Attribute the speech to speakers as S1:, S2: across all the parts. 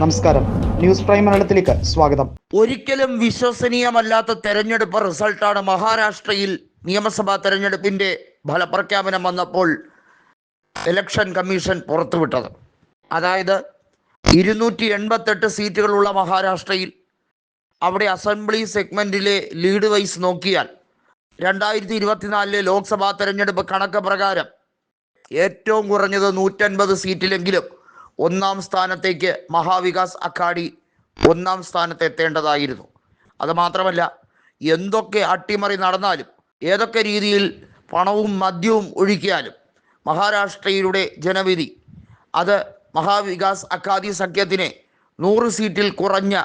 S1: നമസ്കാരം. News prime മലയാളത്തിലേക്ക് സ്വാഗതം.
S2: ഒരിക്കലും വിശ്വസനീയമല്ലാത്ത തെരഞ്ഞെടുപ്പ് റിസൾട്ടാണ് മഹാരാഷ്ട്രയിൽ നിയമസഭാ തെരഞ്ഞെടുപ്പിന്റെ ഫലപ്രഖ്യാപനം വന്നപ്പോൾ ഇലക്ഷൻ കമ്മീഷൻ പുറത്തുവിട്ടത്. അതായത് ഇരുന്നൂറ്റി എൺപത്തെട്ട് സീറ്റുകളുള്ള മഹാരാഷ്ട്രയിൽ അവിടെ അസംബ്ലി സെഗ്മെന്റിലെ ലീഡ് വൈസ് നോക്കിയാൽ രണ്ടായിരത്തി ഇരുപത്തിനാലിലെ ലോക്സഭാ തെരഞ്ഞെടുപ്പ് കണക്ക് പ്രകാരം ഏറ്റവും കുറഞ്ഞത് നൂറ്റൻപത് സീറ്റിലെങ്കിലും ഒന്നാം സ്ഥാനത്തേക്ക് മഹാവികാസ് അഖാഡി ഒന്നാം സ്ഥാനത്ത് എത്തേണ്ടതായിരുന്നു. അത് മാത്രമല്ല എന്തൊക്കെ അട്ടിമറി നടന്നാലും ഏതൊക്കെ രീതിയിൽ പണവും മദ്യവും ഒഴിക്കാനും മഹാരാഷ്ട്രയുടെ ജനവിധി അത് മഹാവികാസ് അക്കാദി സഖ്യത്തിനെ നൂറ് സീറ്റിൽ കുറഞ്ഞ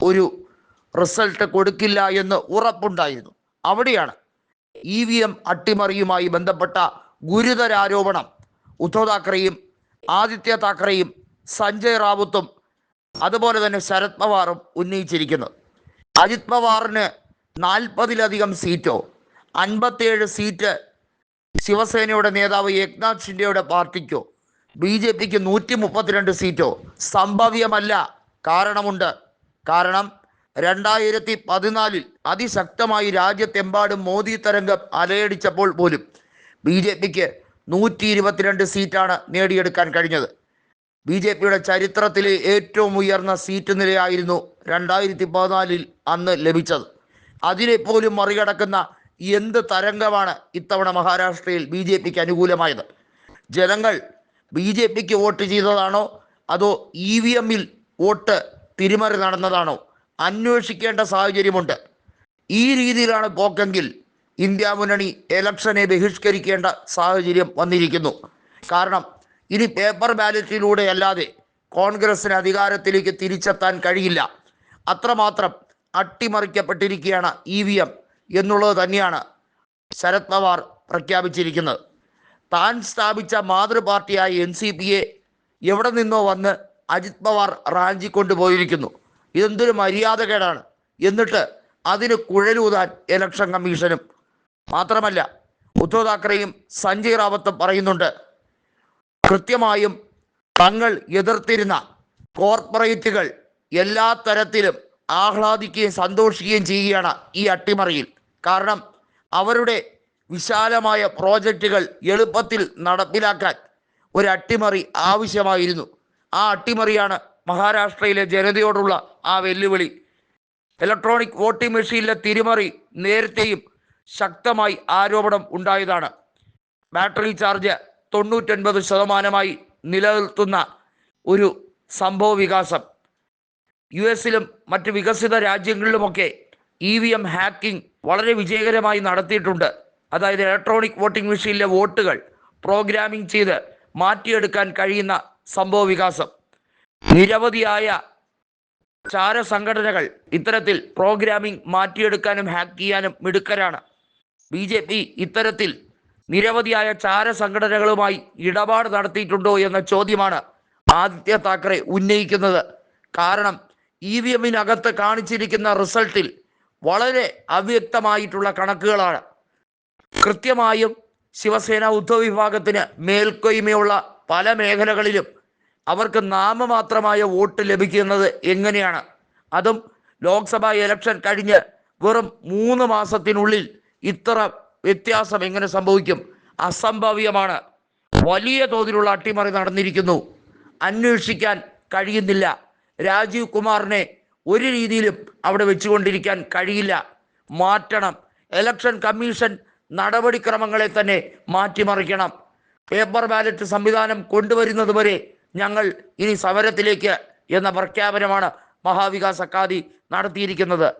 S2: ഒരു റിസൾട്ട് കൊടുക്കില്ല എന്ന് ഉറപ്പുണ്ടായിരുന്നു. അവിടെയാണ് ഇ വി എം അട്ടിമറിയുമായി ബന്ധപ്പെട്ട ഗുരുതരാരോപണം ഉദ്ധവ് താക്കറെയും ആദിത്യ താക്കറെയും സഞ്ജയ് റാവുത്തും അതുപോലെ തന്നെ ശരത് പവാറും ഉന്നയിച്ചിരിക്കുന്നത് അജിത് പവാറിന് നാൽപ്പതിലധികം സീറ്റോ അൻപത്തിയേഴ് സീറ്റ് ശിവസേനയുടെ നേതാവ് ഏക്നാഥ് ഷിൻഡെയുടെ പാർട്ടിക്കോ ബി ജെ പിക്ക് നൂറ്റി മുപ്പത്തിരണ്ട് സീറ്റോ സംഭവ്യമല്ല കാരണമുണ്ട്. കാരണം രണ്ടായിരത്തി പതിനാലിൽ അതിശക്തമായി രാജ്യത്തെമ്പാടും മോദി തരംഗം അലയടിച്ചപ്പോൾ പോലും ബി ജെ പിക്ക് നൂറ്റി ഇരുപത്തിരണ്ട് സീറ്റാണ് നേടിയെടുക്കാൻ കഴിഞ്ഞത്. ബി ജെ പിയുടെ ചരിത്രത്തിലെ ഏറ്റവും ഉയർന്ന സീറ്റ് നിലയായിരുന്നു രണ്ടായിരത്തി പതിനാലിൽ അന്ന് ലഭിച്ചത്. അതിനെ പോലും മറികടക്കുന്ന എന്ത് തരംഗമാണ് ഇത്തവണ മഹാരാഷ്ട്രയിൽ ബി ജെ പിക്ക് അനുകൂലമായത്? ജനങ്ങൾ ബി ജെ പിക്ക് വോട്ട് ചെയ്തതാണോ? അതോ ഇ വി എമ്മിൽ വോട്ട് തിരിമറി നടന്നതാണോ? അന്വേഷിക്കേണ്ട സാഹചര്യമുണ്ട്. ഈ രീതിയിലാണ് പോക്കെങ്കിൽ ഇന്ത്യ മുന്നണി ഇലക്ഷനെ ബഹിഷ്കരിക്കേണ്ട സാഹചര്യം വന്നിരിക്കുന്നു. കാരണം ഇനി പേപ്പർ ബാലറ്റിലൂടെ അല്ലാതെ കോൺഗ്രസിന് അധികാരത്തിലേക്ക് തിരിച്ചെത്താൻ കഴിയില്ല. അത്രമാത്രം അട്ടിമറിക്കപ്പെട്ടിരിക്കുകയാണ് ഇ വി എം എന്നുള്ളത് തന്നെയാണ് ശരത് പവാർ പ്രഖ്യാപിച്ചിരിക്കുന്നത്. താൻ സ്ഥാപിച്ച മാതൃപാർട്ടിയായ എൻ സി പിയെ എവിടെ നിന്നോ വന്ന് അജിത് പവാർ റാഞ്ചി കൊണ്ടുപോയിരിക്കുന്നു ഇതെന്തൊരു മര്യാദകേടാണ്. എന്നിട്ട് അതിന് കുഴലൂതാൻ ഇലക്ഷൻ കമ്മീഷനും മാത്രമല്ല ഉദ്ധവ് താക്കറെയും സഞ്ജയ് റാവത്തും പറയുന്നുണ്ട് കൃത്യമായും തങ്ങൾ എതിർത്തിരുന്ന കോർപ്പറേറ്റുകൾ എല്ലാ തരത്തിലും ആഹ്ലാദിക്കുകയും സന്തോഷിക്കുകയും ചെയ്യുകയാണ് ഈ അട്ടിമറിയിൽ. കാരണം അവരുടെ വിശാലമായ പ്രോജക്റ്റുകൾ എളുപ്പത്തിൽ നടപ്പിലാക്കാൻ ഒരു അട്ടിമറി ആവശ്യമായിരുന്നു. ആ അട്ടിമറിയാണ് മഹാരാഷ്ട്രയിലെ ജനതയോടുള്ള ആ വെല്ലുവിളി. ഇലക്ട്രോണിക് വോട്ടിംഗ് മെഷീനിലെ തിരിമറി നേരത്തെയും ശക്തമായി ആരോപണം ഉണ്ടായതാണ്. ബാറ്ററി ചാർജ് തൊണ്ണൂറ്റൊൻപത് ശതമാനമായി നിലനിർത്തുന്ന ഒരു സംഭവ വികാസം. യു എസിലും മറ്റ് വികസിത രാജ്യങ്ങളിലുമൊക്കെ ഇ വി എം ഹാക്കിംഗ് വളരെ വിജയകരമായി നടത്തിയിട്ടുണ്ട്. അതായത് ഇലക്ട്രോണിക് വോട്ടിംഗ് മെഷീനിലെ വോട്ടുകൾ പ്രോഗ്രാമിംഗ് ചെയ്ത് മാറ്റിയെടുക്കാൻ കഴിയുന്ന സംഭവ വികാസം. നിരവധിയായ ചാര സംഘടനകൾ ഇത്തരത്തിൽ പ്രോഗ്രാമിംഗ് മാറ്റിയെടുക്കാനും ഹാക്ക് ചെയ്യാനും മിടുക്കരാണ്. ബി ജെ പി ഇത്തരത്തിൽ നിരവധിയായ ചാര സംഘടനകളുമായി ഇടപാട് നടത്തിയിട്ടുണ്ടോ എന്ന ചോദ്യമാണ് ആദിത്യ താക്കറെ ഉന്നയിക്കുന്നത്. കാരണം ഇ വി എമ്മിനകത്ത് കാണിച്ചിരിക്കുന്ന റിസൾട്ടിൽ വളരെ അവ്യക്തമായിട്ടുള്ള കണക്കുകളാണ്. കൃത്യമായും ശിവസേന ഉദ്ധവ് വിഭാഗത്തിന് മേൽക്കൊയ്മയുള്ള പല മേഖലകളിലും അവർക്ക് നാമമാത്രമായ വോട്ട് ലഭിക്കുന്നത് എങ്ങനെയാണ്? അതും ലോക്സഭാ ഇലക്ഷൻ കഴിഞ്ഞ് വെറും മൂന്ന് മാസത്തിനുള്ളിൽ ഇത്ര വ്യത്യാസം എങ്ങനെ സംഭവിക്കും? അസംഭവ്യമാണ്. വലിയ തോതിലുള്ള അട്ടിമറി നടന്നിരിക്കുന്നു. അന്വേഷിക്കാൻ കഴിയുന്നില്ല. രാജീവ് കുമാറിനെ ഒരു രീതിയിലും അവിടെ വെച്ചുകൊണ്ടിരിക്കാൻ കഴിയില്ല. മാറ്റണം. ഇലക്ഷൻ കമ്മീഷൻ നടപടിക്രമങ്ങളെ തന്നെ മാറ്റിമറിക്കണം. പേപ്പർ ബാലറ്റ് സംവിധാനം കൊണ്ടുവരുന്നത് വരെ ഞങ്ങൾ ഇനി സമരത്തിലേക്ക് എന്ന പ്രഖ്യാപനമാണ് മഹാവികാസ് അക്കാദി നടത്തിയിരിക്കുന്നത്.